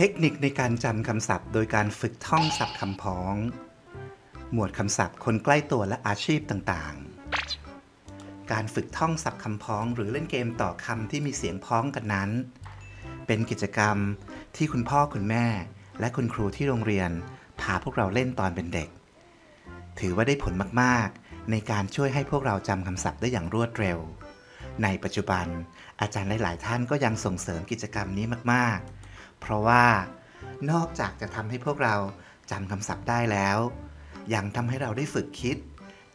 เทคนิคในการจำคำศัพท์ โดยการฝึกท่องศัพท์คำพ้อง หมวดคำศัพท์คนใกล้ตัวและอาชีพต่างๆ การฝึกท่องศัพท์คำพ้อง หรือเล่นเกมต่อคำที่มีเสียงพ้องกันนั้น เป็นกิจกรรมที่คุณพ่อคุณแม่ และคุณครูที่โรงเรียน พาพวกเราเล่นตอนเป็นเด็ก ถือว่าได้ผลมากๆ ในการช่วยให้พวกเราจำคำศัพท์ได้อย่างรวดเร็ว ในปัจจุบัน อาจารย์หลาย ๆ ท่านก็ยังส่งเสริมกิจกรรมนี้มากๆ เพราะว่านอกจากจะทำให้พวกเราจำคำศัพท์ได้แล้ว ยังทำให้เราได้ฝึกคิด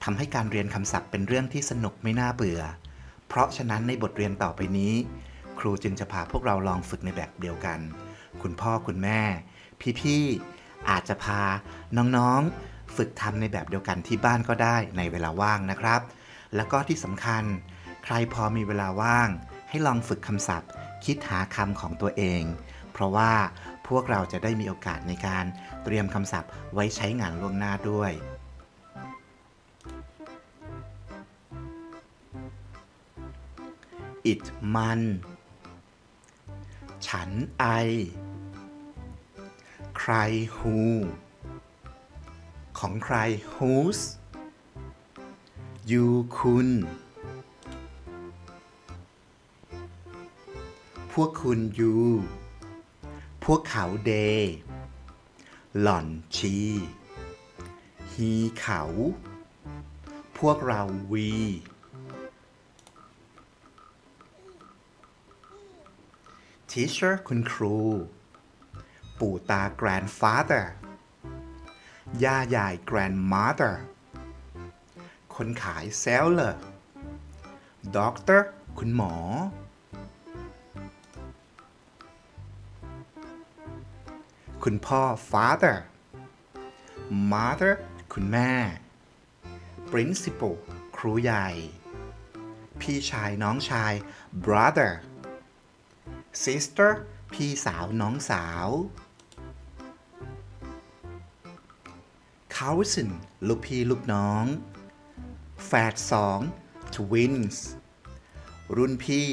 ทำให้การเรียนคำศัพท์เป็นเรื่องที่สนุกไม่น่าเบื่อ เพราะฉะนั้นในบทเรียนต่อไปนี้ ครูจึงจะพาพวกเราลองฝึกในแบบเดียวกัน คุณพ่อคุณแม่ พี่ๆอาจจะพาน้องๆ ฝึกทำในแบบเดียวกันที่บ้านก็ได้ในเวลาว่างนะครับ แล้วก็ที่สำคัญ ใครพอมีเวลาว่าง ให้ลองฝึกคำศัพท์ คิดหาคำของตัวเอง เพราะว่าพวกเราจะได้มีโอกาสในการเตรียมคำศัพท์ไว้ใช้งานล่วงหน้าด้วย it มัน ฉันไอ ใคร who ของใคร whose you คุณ พวกคุณ you พวกเขาเด หล่อนชี ฮีเขา พวกเราวีทีเชอร์คุณครู ปู่ตา grandfather ย่ายาย grandmother คนขายเซ seller doctor คุณหมอ คุณพ่อ father mother คุณแม่ principal ครูใหญ่ พี่ชายน้องชาย brother sister พี่สาวน้องสาว cousin ลูกพี่ลูกน้อง แฝดสอง twins รุ่นพี่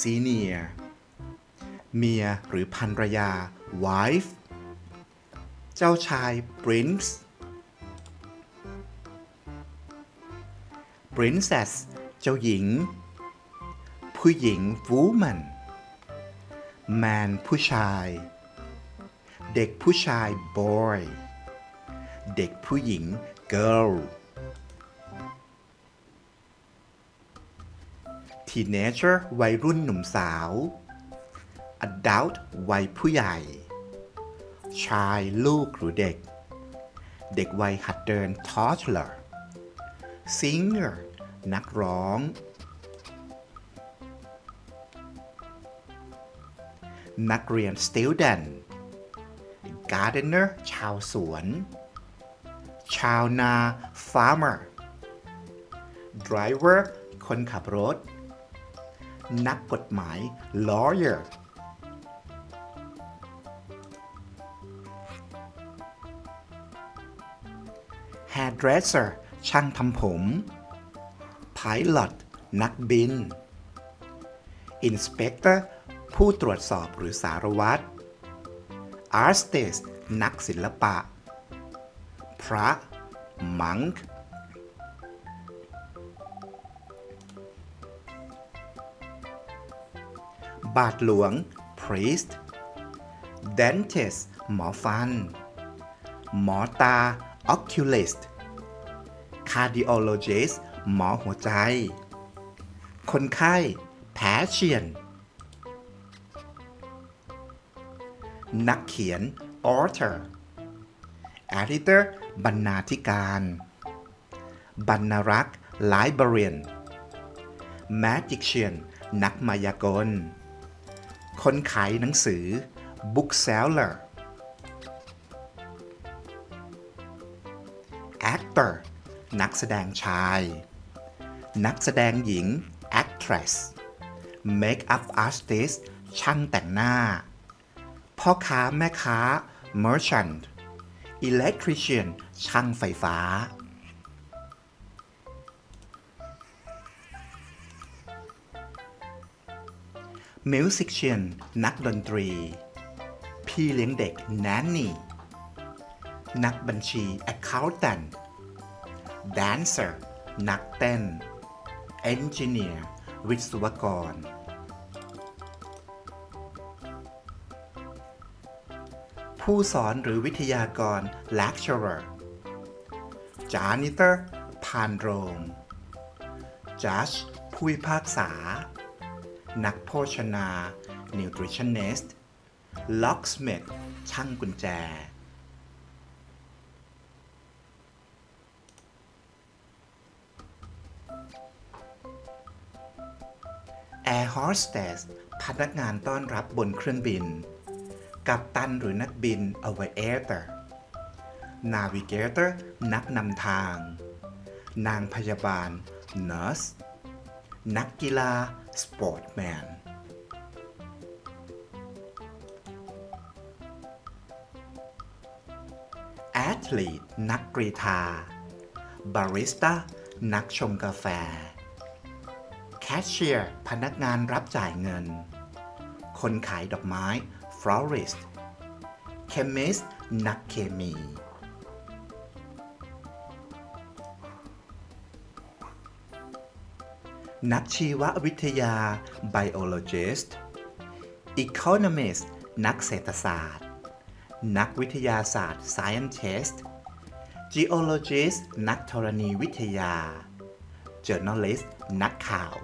senior เมียหรือภรรยา wife เจ้าชาย prince princess เจ้าหญิง ผู้หญิง woman man ผู้ชาย เด็กผู้ชาย boy เด็กผู้หญิง girl teenager วัยรุ่นหนุ่มสาว adult วัยผู้ใหญ่ ชายลูกหรือเด็ก เด็กวัยหัดเดิน toddler singer นักร้อง นักเรียน student gardener ชาวสวน ชาวนา farmer driver คนขับรถ นักกฎหมาย lawyer hairdresser ช่างทำผม pilot นักบิน inspector ผู้ตรวจสอบหรือสารวัตร artist นักศิลปะ พระ monk บาทหลวง priest dentist หมอฟัน หมอตา oculist cardiologist หมอหัวใจ คนไข้ patient นักเขียน author editor บรรณาธิการ บรรณรักษ์ librarian magician นักมายากล คนขายหนังสือ bookseller actor นักแสดงชาย นักแสดงหญิง actress makeup artist ช่างแต่งหน้า พ่อค้าแม่ค้า merchant electrician ช่างไฟฟ้า musician นักดนตรี พี่เลี้ยงเด็ก nanny นักบัญชี accountant dancer นักเต้น engineer วิศวกร ผู้สอนหรือวิทยากร lecturer janitor พานโรง judge ผู้พิพากษา นักโภชนา nutritionist locksmith ช่างกุญแจ Air Hostess พนักงานต้อนรับบนเครื่องบิน กัปตันหรือนักบิน Aviator Navigator นักนำทาง นางพยาบาล Nurse นักกีฬา Sportman Athlete นักกรีธา Barista นักชงกาแฟ แคชเชียร์พนักงานรับจ่ายเงิน คนขายดอกไม้ florist chemist นักเคมี นักชีววิทยา biologist economist นักเศรษฐศาสตร์ นักวิทยาศาสตร์ scientist geologist นักธรณีวิทยา journalist นักข่าว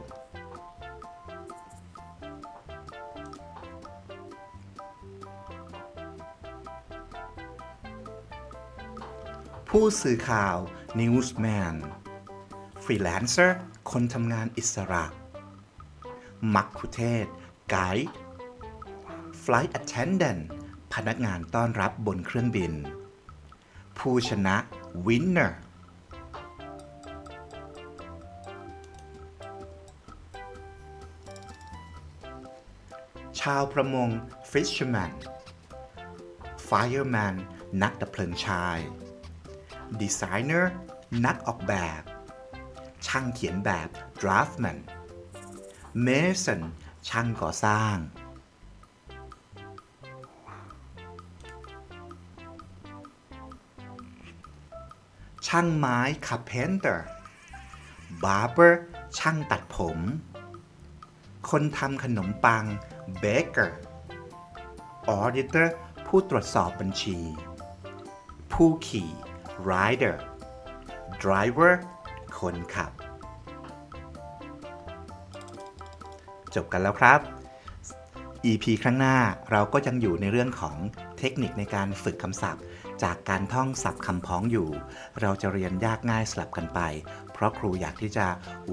ผู้สื่อข่าว newsman freelancer คนทำงานอิสระ มักคุเทศ ไกด์ flight attendant พนักงานต้อนรับบนเครื่องบิน ผู้ชนะ winner ชาวประมง fisherman fireman นักดับเพลิงชาย designer นักออกแบบ ช่างเขียนแบบ draftman mason ช่างก่อสร้าง ช่างไม้ carpenter barber ช่างตัดผม คนทำขนมปัง baker auditor ผู้ตรวจสอบบัญชี ผู้ขี่ rider driver คนขับ จบกันแล้วครับ EP ครั้งหน้าเราก็ยังอยู่ในเรื่องของเทคนิคในการฝึกคำศัพท์ จากการท่องศัพท์คำพ้องอยู่ เราจะเรียนยากง่ายสลับกันไป เพราะครูอยากที่จะ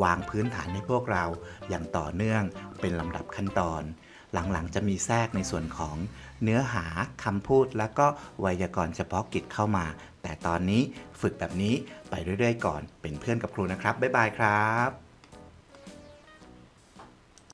วางพื้นฐานให้พวกเราอย่างต่อเนื่องเป็นลำดับขั้นตอน หลังๆ จะมีแทรกในส่วนของเนื้อหาคำพูดแล้วก็ไวยากรณ์เฉพาะกิจเข้ามา แต่ตอนนี้ฝึกแบบนี้ไปเรื่อยๆ ก่อนเป็นเพื่อนกับครูนะครับบ๊ายบายครับ